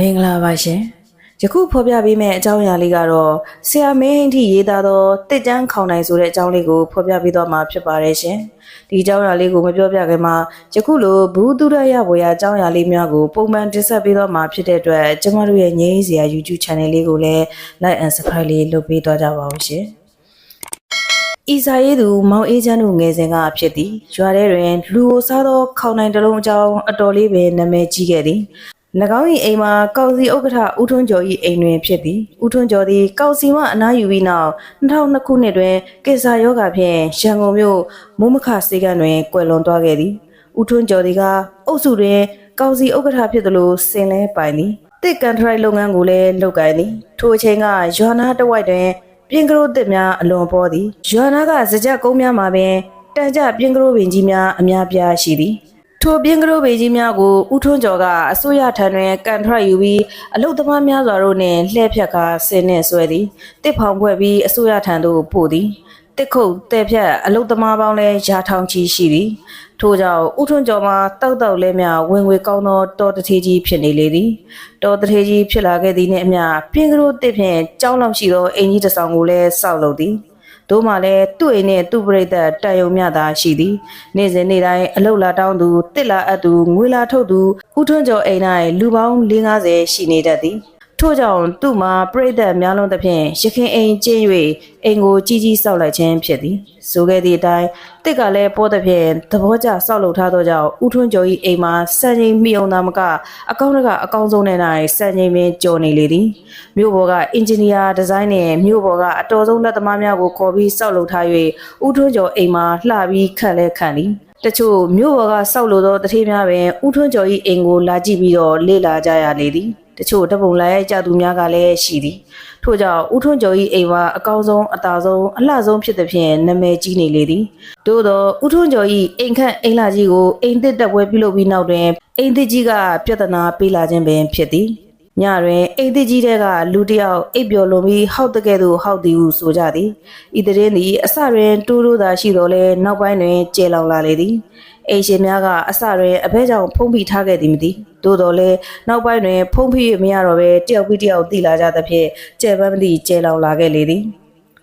မင်္ဂလာပါရှင်ယခုဖော်ပြပေးမယ့်အကြောင်းအရာလေးကတော့ဆရာမင်းဟိန်းထိရေးသားသောတစ်ကျန်းခေါင်နိုင်ဆိုတဲ့အကြောင်းလေးကိုဖော်ပြပေးတော့မှာဖြစ်ပါတယ်ရှင်ဒီအကြောင်းအရာလေးကိုမပြောပြခင်မှာယခုလိုဘူးတုရရဘွေရအကြောင်းအရာလေးများကိုပုံမှန်တင်ဆက်ပေးတော့မှာဖြစ်တဲ့အတွက်ကျမတို့ရဲ့ငြိမ်းစရာ YouTube channel လေးကိုလည်း like and subscribe လေးလုပ်ပေးသွားကြပါဦးရှင်ဤစာရေးသူမောင်အေးချမ်းတို့ငယ်စဉ်ကဖြစ်သည်ရွာထဲတွင်လူကိုစားသောခေါင်နိုင်တစ်လုံးအကြောင်းအတော်လေးပင်နာမည်ကြီးခဲ့သည်၎ င်း၏အိမ်မှာကောက်စီဥက္ကဋ္ဌဦးထွန်းကျော်၏အိမ်တွင်ဖြစ်သည်ဦးထွန်းကျော်သည်ကောက်စီမှအနားယူပြီးနောက်2002ခုနှစ်တွင်ကိစ္စယောဂဖြင့်ရန်ကုန်မြို့မိုးမခစေကန်းတွင်ကွယ်လွန်သွားခဲ့သည်ဦးထွန်းကျော်သည်ကအုပ်စုတွင်ကောက်စီဥက္ကဋ္ဌဖြစ်သလိုစင်လဲပိုင်သည်တစ်ကန်ထရိုက်လုပ်ငန်းကိုလည်းလုပ်ကိုင်သည်ထိုအချိန်ကရွာနာတစ်ဝိုက်တွင်ပြင်ကရိုးတစ်များအလွန်ပေါ်သည်ရွာနာကစကြကုန်းများမှာပင်တန်ကြပြင်ကရိုးပင်ကြီးများအများပြားရှိသည် ထိုပြင်ကရိုးပင်ကြီးများကိုဦးထွန်းကျော်ကအစိုးရထံတွင်ကန်ထရိုက်ယူပြီးအလုတ်သမားများစွာတို့နှင့်လှည့်ဖြတ်ကာဆင်းနှင့်ဆွဲသည်တစ်ဖောင်ဖွဲ့ပြီးအစိုးရထံသို့ပို့သည်တစ်ခုတ်တဲ့ဖြတ်အလုတ်သမားပေါင်းလဲရာထောင်ချီရှိသည်ထို့ကြောင့်ဥထွန်းကျော်မှာတောက်တောက်လဲမြဝင်ငွေကောင်းသောတော်တထေးကြီးဖြစ်နေလေသည်တော်တထေးကြီးဖြစ်လာခဲ့သည်နှင့်အမျှပြင်းကလေးတစ်ဖြင့်ကြောင်းလောက်ရှိသောအင်ကြီးတစ်ဆောင်ကိုလည်းစောက်လုပ်သည် တို့မှလည်းသူ့အိမ်နဲ့သူ့ပြိတ္တတန်ယုံမြတာရှိသည်နေ့စဉ်နေ့တိုင်းအလုတ်လာတောင်းသူတစ်လာအပ်သူငွေလာထုတ်သူဥထွန်းကျော်အိမ်၌လူပေါင်း50ရှိနေတတ်သည် ထို့ကြောင့်သူ့မှာပြိတ္တများလုံးသဖြင့်ရခင်အိမ်ကျင်း၍အိမ်ကိုကြီးကြီးစောက်လိုက်ခြင်းဖြစ်သည်ဆိုခဲ့သည့်အတိုင်းတစ်ကလည်းပေါ်သဖြင့်သဘောကျစောက်လုပ်ထားသောကြောင့်ဥထွန်းကျော်၏အိမ်မှာစံချိန်မိအောင်သာမကအကောင့်တကအကောင့်ဆုံးနဲ့၌စံချိန်ပင်ကျော်နေလေသည်မြို့ပေါ်ကအင်ဂျင်နီယာဒီဇိုင်းနှင့်မြို့ပေါ်ကအတော်ဆုံးလက်သမားများကိုခေါ်ပြီးစောက်လုပ်ထား၍ဥထွန်းကျော်အိမ်မှာလှပြီးခန့်လဲခန့်သည်တချို့မြို့ပေါ်ကစောက်လို့သောတထေးများပင်ဥထွန်းကျော်၏အိမ်ကိုလာကြည့်ပြီးတော့လေ့လာကြရလေသည် တချို့တပ်ပုံလိုက်ကြသူများကလည်းရှိသည်ထို့ကြောင့်ဦးထွန်းကျော်၏အိမ်မှာအကောင်းဆုံးအသာဆုံးအလှဆုံးဖြစ်သည်ဖြင့်နာမည်ကြီးနေလေသည်သို့သောဦးထွန်းကျော်၏အိမ်ခန့်အိမ်လာကြီးကိုအိမ်သစ်တက်ပွဲပြုလုပ်ပြီးနောက်တွင်အိမ်သစ်ကြီးကပြဿနာပေးလာခြင်းပင်ဖြစ်သည်ညတွင်အိမ်သစ်ကြီးတဲ့ကလူတစ်ယောက်အိပ်ပျော်လွန်ပြီးဟောက်တကဲ့သို့ဟောက်သည်ဟုဆိုကြသည်ဤတရင်သည်အစတွင်တိုးတိုးသာရှိတော်လဲနောက်ပိုင်းတွင်ကျေလောင်လာလေသည် အိမ်ရှင်များကအစတွင်အဘဲကြောင့်ဖုံးဖိထားခဲ့သည်မသိသို့တော်လဲနောက်ပိုင်းတွင်ဖုံးဖိ၍မရတော့ဘဲတယောက်ပြီးတယောက်တိလာကြသဖြင့်ကျဲပန်းမသည့်ကျဲလောင်လာခဲ့လေသည်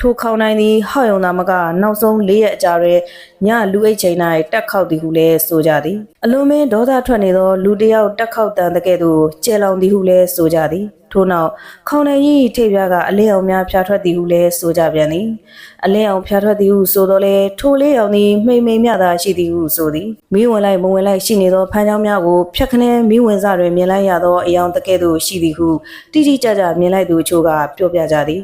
ထိုခေါင်နိုင်သည်ဟောက်ယုံသာမကနောက်ဆုံး၄ရက်အကြာတွင်ညလူအိတ်ချိန်၌တက်ခောက်သည်ဟုလည်းဆိုကြသည်အလွန်မင်းဒေါသထွက်နေသောလူတစ်ယောက်တက်ခောက်တန်တဲ့ကဲ့သို့ကျဲလောင်သည်ဟုလည်းဆိုကြသည်ထို့နောက်ခေါင်နိုင်ကြီးထိပ်ပြားကအလင်းအောင်များဖျားထွက်သည်ဟုလည်းဆိုကြပြန်သည် အလင်းအောင်ဖျားထွက်သည်ဟုဆိုတော့လေထိုလေးအောင်သည်မှိန်မှိန်မြသာရှိသည်ဟုဆိုသည်မိဝင်လိုက်မဝင်လိုက်ရှိနေသောဖမ်းချောင်းများကိုဖြတ်ခနဲမိဝင်စတွင်မြင်လိုက်ရသောအယောင်တကဲ့သို့ရှိသည်ဟုတိတိကျကျမြင်လိုက်သူအချို့ကပြောပြကြသည်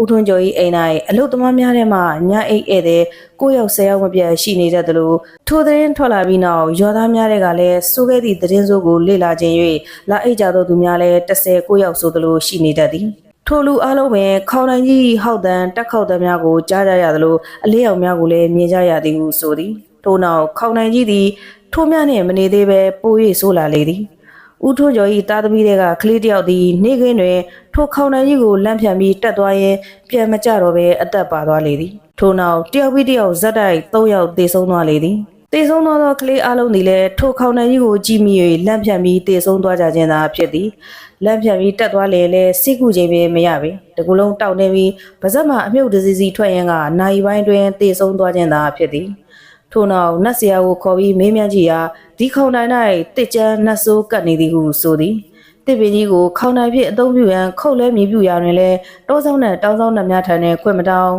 ဦးထွန်းကျော်၏အိမ်၌အလုတ်သမားများထဲမှညအိတ်ဧည့်သည်ကိုယောက်ဆယ်ယောက်မပြတ်ရှိနေတတ်သလိုထိုသတင်းထွက်လာပြီးနောက်ရောသားများတွေကလည်းစိုးခဲ့သည့်သတင်းစိုးကိုလေ့လာခြင်း၍လာအိတ်ကြသောသူများလည်း30ကိုယောက်ဆိုသလိုရှိနေတတ်သည် ထိုလူအလုံးပင်ခေါင်နိုင်ကြီးဟောက်တန်တက်ခောက်တန်များကိုကြားကြရသလိုအလေးအောင်များကိုလည်းမြင်ကြရသည်ဟုဆိုသည်ထို့နောက်ခေါင်နိုင်ကြီးသည်ထိုများနှင့်မနေသေးပဲပို၍ဆိုးလာလေသည်ဦးထွန်းကျော်၏တာသမီတွေကကလေးတယောက်သည်နေခင်းတွင်ထိုခေါင်နိုင်ကြီးကိုလန့်ဖြန့်ပြီးတက်သွားရင်ပြန်မကြတော့ဘဲအသက်ပါသွားလေသည်ထို့နောက်တယောက်ပြီးတယောက်ဇက်တိုက်၃ယောက်သေဆုံးသွားလေသည် တေဆုံးသောသောကလေးအလုံးသည်လည်းထိုခေါင်နိုင်ကြီးကိုကြည့်မိ၍လန့်ဖြန့်ပြီးတေဆုံးသွားကြခြင်းသာဖြစ်သည်လန့်ဖြန့်ပြီးတက်သွားလေလေစိတ်ကူချိန်ပင်မရပေတကူလုံးတောက်နေပြီးပါဇက်မှအမြုပ်တစီစီထွက်ရင်းကနိုင်ပိုင်းတွင်တေဆုံးသွားခြင်းသာဖြစ်သည်ထို့နောက်နတ်ဆရာကိုခေါ်ပြီးမေးမြန်းကြည့်ရာဒီခေါင်နိုင်၌တစ်ချမ်းနတ်ဆိုးကတ်နေသည်ဟုဆိုသည်တစ်ပင်ကြီးကိုခေါင်နိုင်ဖြင့်အသုံးပြုရန်ခုတ်လဲမြည်ပြူရာတွင်လည်းတောဆောင်နဲ့တောင်းဆောင်နှံများထံနဲ့ခွင့်မတောင်း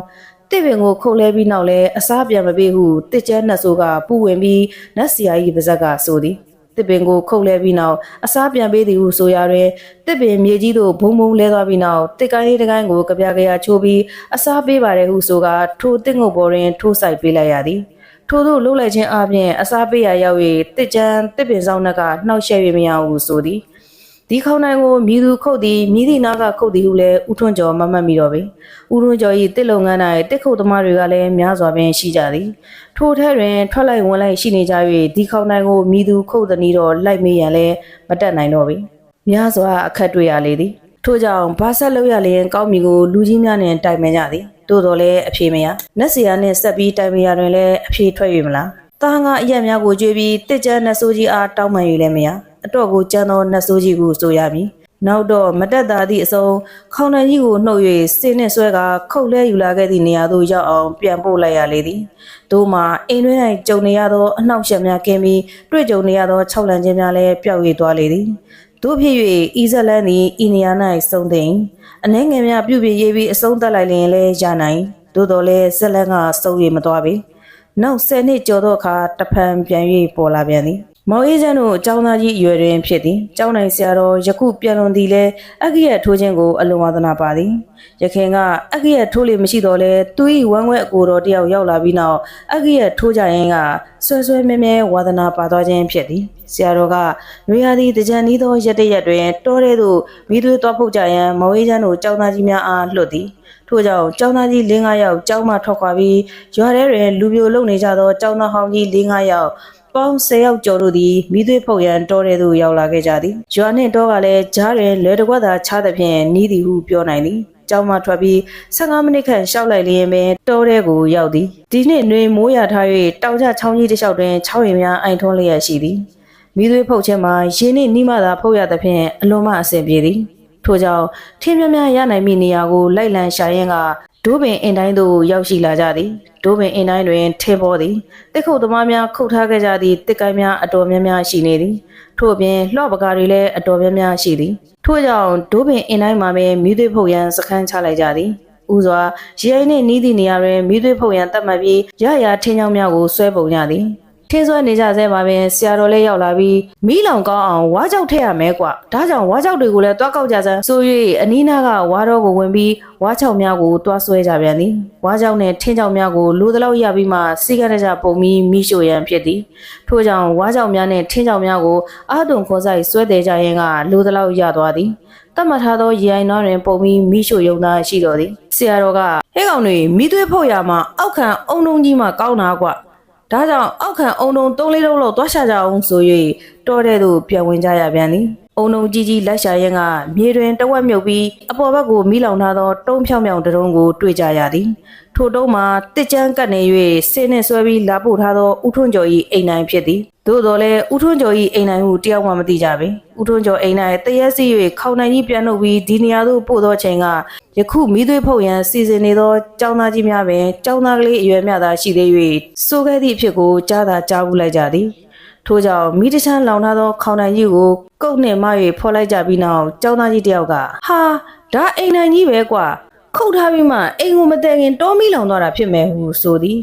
တစ်ပင်ကိုခုတ်လဲပြီးနောက်လဲအစားပြန်မပေးဟုတစ်ချမ်းနတ်ဆိုးကပူဝင်ပြီးနတ်ဆရာ၏ပါဇက်ကဆိုသည်တစ်ပင်ကိုခုတ်လဲပြီးနောက်အစားပြန်ပေးသည်ဟုဆိုရာတွင်တစ်ပင်မြေကြီးသို့ဘုံဘုံလဲသွားပြီးနောက်တစ်ကိုင်းလေးတစ်ကိုင်းကိုကြပြကြရချိုးပြီးအစားပေးပါတယ်ဟုဆိုကထိုတစ်ငုတ်ပေါ်တွင်ထိုးဆိုင်ပေးလိုက်ရသည်ထို့သို့လှုပ်လိုက်ခြင်းအပြင်အစားပေးရာရောက်၍တစ်ကြမ်းတစ်ပင်ဆောင်နှက်ကနှောက်ရှက်၍မရဟုဆိုသည် ဒီခေါင်းနိုင်ကိုမြည်သူခုတ်သည်မြည်သည့်နာကခုတ်သည်ဟုလည်းဥထွန်းကျော်မမှတ်မိတော့ပေဥထွန်းကျော်၏တစ်လုံငန်း၌တစ်ခုတ်သမားတွေကလည်းများစွာပင်ရှိကြသည်ထိုထဲတွင်ထွက်လိုက်ဝင်လိုက်ရှိနေကြ၍ဒီခေါင်းနိုင်ကိုမြည်သူခုတ်သည်တော့လိုက်မေးရန်လည်းမတက်နိုင်တော့ပေများစွာအခက်တွေ့ရလေသည်ထို့ကြောင့်ဘာဆက်လို့ရလျင်ကောင်းမီကိုလူကြီးများနှင့်တိုင်ပင်ကြသည်သို့တော်လည်းအဖြေမရနက်စီယာနှင့်ဆက်ပြီးတိုင်ပင်ရတွင်လည်းအဖြေထွက်၍မလားတာငါအရက်များကိုကြွေးပြီးတစ်ကြမ်းနတ်ဆိုးကြီးအားတောင်းပန်၍လည်းမရ အတော့ကိုကြမ်းသောနတ်ဆိုးကြီးကိုဆိုရမည်နောက်တော့မတက်တာသည့်အစုံခေါင်းတန်ကြီးကိုနှုတ်၍စင်းနဲ့ဆွဲကခုတ်လဲယူလာခဲ့သည့်နေရာသို့ရောက်အောင်ပြန်ပို့လိုက်ရလေသည်တို့မှာအိမ်တွင်း၌ကြုံနေရသောအနှောက်အယှက်များကင်းပြီးတွေ့ကြုံနေရသောခြောက်လန့်ခြင်းများလည်းပျောက်၍သွားလေသည်တို့ဖြစ်၍ဤဇက်လန်းသည်ဤနေရာ၌စုံသိမ်အနှဲငယ်များပြုပြင်ရေးပြီးအဆုံးသတ်လိုက်လျင်လည်းရနိုင်သို့တော်လည်းဇက်လန်းကစုံ၍မသွားပေနောက်၁၀နှစ်ကျော်သောအခါတဖန်ပြန်၍ပေါ်လာပြန်သည် မောင်အေးချမ်းတို့အကြောင်းသားကြီးအရွယ်တွင်ဖြစ်သည်။ကျောင်းနိုင်ဆရာတော်ယခုပြန်လွန်သည်လဲအက္ခိယထိုးခြင်းကိုအလွန်ဝါသနာပါသည်။ယခင်ကအက္ခိယထိုးလေမရှိတော့လဲသူ၏ဝမ်းခွဲအကိုတော်တယောက်ရောက်လာပြီးနောက်အက္ခိယထိုးကြရင်ကဆွဲဆွဲမဲမဲဝါသနာပါသွားခြင်းဖြစ်သည်။ဆရာတော်ကနွေရာသီတကြံဤသောရက်တရက်တွင်တောထဲသို့မိသွေးသွားဖုတ်ကြရန်မောင်အေးချမ်းတို့ကျောင်းသားကြီးများအားလွှတ်သည်။ထို့ကြောင့်ကျောင်းသားကြီး၄၅ယောက်ကျောင်းမှထွက်ခွာပြီးရွာထဲတွင်လူပြိုလုံနေကြသောကျောင်းသားဟောင်းကြီး၄၅ယောက် ပေါင်း10ယောက်ကျော်တို့သည်မိသွေးဖုတ်ရန်တောထဲသို့ရောက်လာခဲ့ကြသည်။ရွာနှင့်တောကလည်းကြားတွင်လွယ်တကွက်သာချသဖြင့်နီးသည်ဟုပြောနိုင်သည်။ကျောင်းမှထွက်ပြီး15မိနစ်ခန့်ရှောက်လိုက်လျင်ပင်တောထဲကိုရောက်သည်။ဒီနှစ်နှွေမိုးရထား၍တောင်ကျချောင်းကြီးတစ်လျှောက်တွင်6ရင်များအိုင်ထွန်းလျက်ရှိသည်။မိသွေးဖုတ်ခြင်းမှာရေနှင့်နီးမှသာဖုတ်ရသဖြင့်အလွန်မှအဆင်ပြေသည်။ထို့ကြောင့်ထင်းမြမြရနိုင်မိနေရာကိုလိုက်လံရှာရင်းက ဒိုးပင်အင်တိုင်းသို့ရောက်ရှိလာကြသည်ဒိုးပင်အင်တိုင်းတွင်ထင်းပေါ်သည်တစ်ခုတ်သမားများခုတ်ထားခဲ့ကြသည့်တစ်ကိုင်းများအတော်များများရှိနေသည်ထို့အပြင်လှော့ပကားတွေလည်းအတော်များများရှိသည်ထို့ကြောင့်ဒိုးပင်အင်တိုင်းမှာပဲမြူးသွေးဖုတ်ရန်စခန်းချလိုက်ကြသည်ဥစွာရေအိမ်နှင့်နီးသည့်နေရာတွင်မြူးသွေးဖုတ်ရန်တတ်မှတ်ပြီးရရထင်းချောင်းများကိုဆွဲပုံရသည် ထင်းဆွဲနေကြဆဲပါပင်ဆရာတော်လေးရောက်လာပြီးမီးလောင်ကောင်းအောင်ဝါကြောက်ထည့်ရမယ်ကွာဒါကြောင့်ဝါကြောက်တွေကိုလည်းတွားကောက်ကြစမ်းဆို၍အနီးနားကဝါတော်ကိုဝင်ပြီးဝါချောက်များကိုတွားဆွဲကြပြန်သည်ဝါကြောက်နဲ့ထင်းချောက်များကိုလူသလောက်ရပြီးမှစီကရကြပုံပြီးမိရှို့ရန်ဖြစ်သည်ထို့ကြောင့်ဝါကြောက်များနဲ့ထင်းချောက်များကိုအာတုံခေါ်ဆိုင်ဆွဲတယ်ကြရင်ကလူသလောက်ရသွားသည်တတ်မှတ်ထားသောရေအိုင်တော်တွင်ပုံပြီးမိရှို့ယုံသားရှိတော်သည်ဆရာတော်ကဟဲ့ကောင်တွေမိသွေးဖုတ်ရမှာအောက်ခံအုံတုံးကြီးမှကောင်းတာကွာ ဒါကြောင့်အောက်ခံအုံတုံးသုံးလေးလုံးလောက်သွားရှာကြအောင်ဆို၍တောထဲသို့ပြန်ဝင်ကြရပြန်သည်အုံတုံးကြီးကြီးလိုက်ရှာရင်ကမြေတွင်တဝက်မြုပ်ပြီးအပေါ်ဘက်ကိုမိလောင်ထားသောတုံးဖြောင်ဖြောင်တရုံးကိုတွေ့ကြရသည်ထိုတုံးမှာတစ်ကြမ်းကပ်နေ၍ဆင်းနှင့်ဆွဲပြီးလာပို့ထားသောဥထွန်းကျော်၏အိမ်နိုင်ဖြစ်သည် သို့တော်လည်းဥထွန်းကျော်၏အိမ်နိုင်ဟုတယောက်မှမသိကြပေဥထွန်းကျော်အိမ်နိုင်တရက်စီ၍ခေါင်းနိုင်ကြီးပြန်လုပ်ပြီးဒီနေရာသို့ပို့သောချိန်ကယခုမိသွေးဖုတ်ရန်စီစဉ်နေသောចောင်းသားကြီးများပင်ចောင်းသားကလေးအရွယ်မြသာရှိသေး၍စိုးခဲ့သည့်အဖြစ်ကိုကြားသာကြားဘူးလိုက်ကြသည်ထို့ကြောင့်မိတချမ်းလောင်ထားသောခေါင်းတိုင်ကြီးကိုကုတ်နှင့်မ၍ဖော်လိုက်ကြပြီးနောက်ကျောင်းသားကြီးတယောက်ကဟာဒါအိမ်နိုင်ကြီးပဲကွာခုတ်ထားပြီးမှအိမ်ကိုမတည့်ခင်တောမီလောင်သွားတာဖြစ်မယ်ဟုဆိုသည်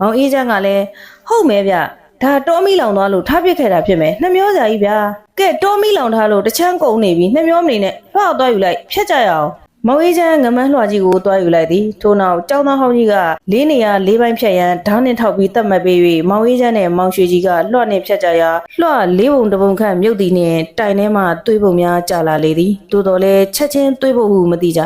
မောင်အေးချမ်းကလည်းဟုတ်မဲဗျ ဒါတောမီလောင်သွားလို့ထားပစ်ခဲ့တာဖြစ်မယ်နှမျောစရာကြီးဗျာကဲတောမီလောင်ထားလို့တချမ်းကုန်နေပြီနှမျောမနေနဲ့လှောက်သွားယူလိုက်ဖျက်ကြရအောင်မောင်အေးချမ်းငမန်းလွှာကြီးကိုတွားယူလိုက်သည်ထို့နောက်ကျောင်းသားဟောင်းကြီးကလေးနေရာလေးပိုင်းဖြတ်ရန်ဓာတ်နှင့်ထောက်ပြီးတတ်မှတ်ပေး၍မောင်အေးချမ်းနဲ့မောင်ရွှေကြီးကလွှတ်နှင့်ဖြတ်ကြရာလွှတ်လေးပုံတစ်ပုံခန့်မြုပ်သည်နှင့်တိုင်ထဲမှတွေးပုံများကြာလာလေသည်သို့တော်လည်းချက်ချင်းတွေးဖို့ဟုမသိကြ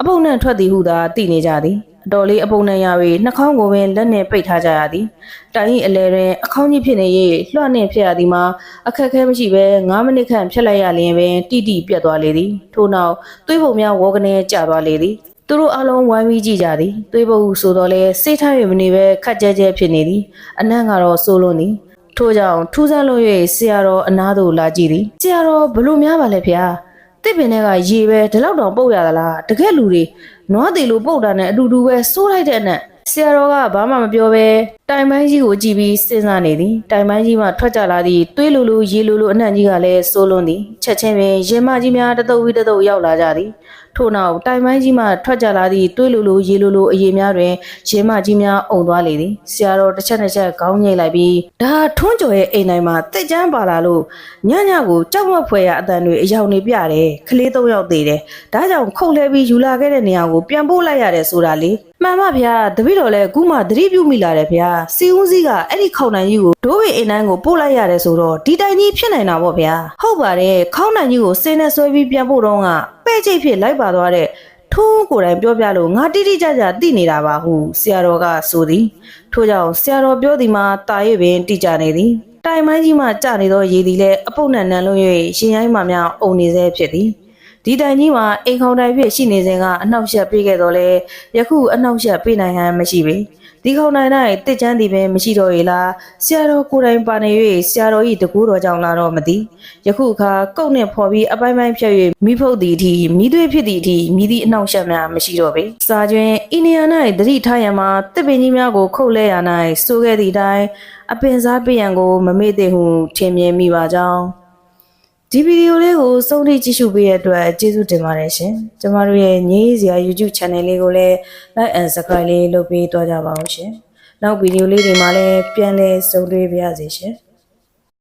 အပုပ်နှံထွက်သည်ဟုသာသိနေကြသည်အ တော်လေးအပုံနှံရ၍နှာခေါင်းကိုပင်လက်နှင့်ပိတ်ထားကြရသည်တိုင်၏အလဲတွင်အခေါင်းကြီးဖြစ်နေ၍လွှတ်နှင့်ဖြတ်ရသည်မှာအခက်အခဲမရှိဘဲ9မိနစ်ခန့်ဖြတ်လိုက်ရလျင်ပင်တိတိပြတ်သွားလေသည်ထို့နောက်တွေးပုံများဝေါကနေကျသွားလေသည်သူတို့အလုံးဝိုင်းပြီးကြည့်ကြသည်တွေးဖို့ဟုဆိုတော့လဲစိတ်ထားရမနေပဲခက်ကြဲကြဲဖြစ်နေသည်အနံ့ကတော့စိုးလွန်းသည်ထို့ကြောင့်ထူးဆန်းလွန်း၍ဆရာတော်အနားသို့လာကြည့်သည်ဆရာတော်ဘလို့များပါလဲဖေ။တစ်ပင်တွေကရေပဲဒီလောက်တောင်ပုတ်ရသလားတကယ်လူတွေ နွားသေးလို့ပုတ်တာနဲ့အတူတူပဲစိုးလိုက်တဲ့အနက်ဆရာတော်ကဘာမှမပြောဘဲတိုင်ပိုင်းကြီးကိုကြည့်ပြီးစဉ်းစားနေသည်တိုင်ပိုင်းကြီးမှထွက်ကြလာသည့်တွေးလူလူရေလူလူအနှံ့ကြီးကလည်းစိုးလွန်းသည်ချက်ချင်းပင်ရင်မကြီးများတတုပ်ဝိတတုပ်ရောက်လာကြသည် ထို့နောက်တိုင်ပိုင်းကြီးမှထွက်ကြလာသည့်တွေးလူလူရေလူလူအရေများတွင်ရင်မကြီးများအုံသွားလေသည်ဆရာတော်တစ်ချက်တစ်ချက်ခေါင်းငိတ်လိုက်ပြီးဒါထွန်းကျော်ရဲ့အိမ်တိုင်းမှာတိတ်ကြမ်းပါလာလို့ညညကိုကြောက်မက်ဖွယ်ရအတန်တွေအယောင်နေပြတယ်ကလေးသုံးယောက်သေးတယ်ဒါကြောင့်ခုတ်လဲပြီးယူလာခဲ့တဲ့နေရာကိုပြန်ပို့လိုက်ရတယ်ဆိုတာလေမှန်ပါဗျာတပည့်တော်လည်းအခုမှသတိပြုမိလာတယ်ဗျာစီဦးစီးကအဲ့ဒီခေါင်းနိုင်ကြီးကိုဒိုးဝေအိမ်တိုင်းကိုပို့လိုက်ရတယ်ဆိုတော့ဒီတိုင်ကြီးဖြစ်နိုင်တာပေါ့ဗျာဟုတ်ပါတယ်ခေါင်းနိုင်ကြီးကိုစင်းနဲ့ဆွဲပြီးပြန်ပို့တော့က ပဲ့ချိတ်ဖြစ်လိုက်ပါသွားတဲ့ထုံးကိုယ်တိုင်ပြောပြလို့ငါတိတိကျကျသိနေတာပါဟုဆရာတော်ကဆိုသည်ထို့ကြောင့်ဆရာတော်ပြောသည်မှာတာရွေပင်တိကျနေသည်တိုင်မိုင်းကြီးမှကျနေသောရေသည်လည်းအပုပ်နဲ့နန်းလုံး၍ရှင်ရိုင်းမှများအုံနေစေဖြစ်သည်ဒီတိုင်ကြီးမှာအိမ်ခေါင်တိုင်ဖြစ်ရှိနေစဉ်ကအနှောက်အယှက်ပေးခဲ့တော့လဲယခုအနှောက်အယှက်ပေးနိုင်ဟန်မရှိပေ ဒီခေါင်နိုင်၌တစ်ချမ်းသည်ပင်မရှိတော့၏လားဆရာတော်ကိုယ်တိုင်ပါနေ၍ဆရာတော်၏တကူတော်ကြောင့်လာတော့မသိယခုအခါကုတ်နှင့်ဖော်ပြီးအပိုင်းပိုင်းဖြတ်၍မိဖုတ်သည်အထိမိသွေးဖြစ်သည်အထိမိသည့်အနှောင့်အယှက်များမရှိတော့ပေစာကျွင်းဤနေရာ၌တတိထားရန်မှာတစ်ပင်ကြီးများကိုခုတ်လဲရ၌စိုးခဲ့သည့်အတိုင်းအပင်စားပြရန်ကိုမမေ့သေးဟုထင်မြင်မိပါကြောင်း ဒီဗီဒီယိုလေးကိုစုံထိကြည့်ရှုပေးတဲ့အတွက်ကျေးဇူးတင်ပါတယ်ရှင်။ကျမတို့ရဲ့ငေးစရာ YouTube Channel လေးကိုလည်း Like and Subscribe လေးလုပ်ပေးသွားကြပါအောင်ရှင်။နောက်ဗီဒီယိုလေးတွေမှာလည်းပြန်လည်ဆုံတွေ့ပါရစေရှင်။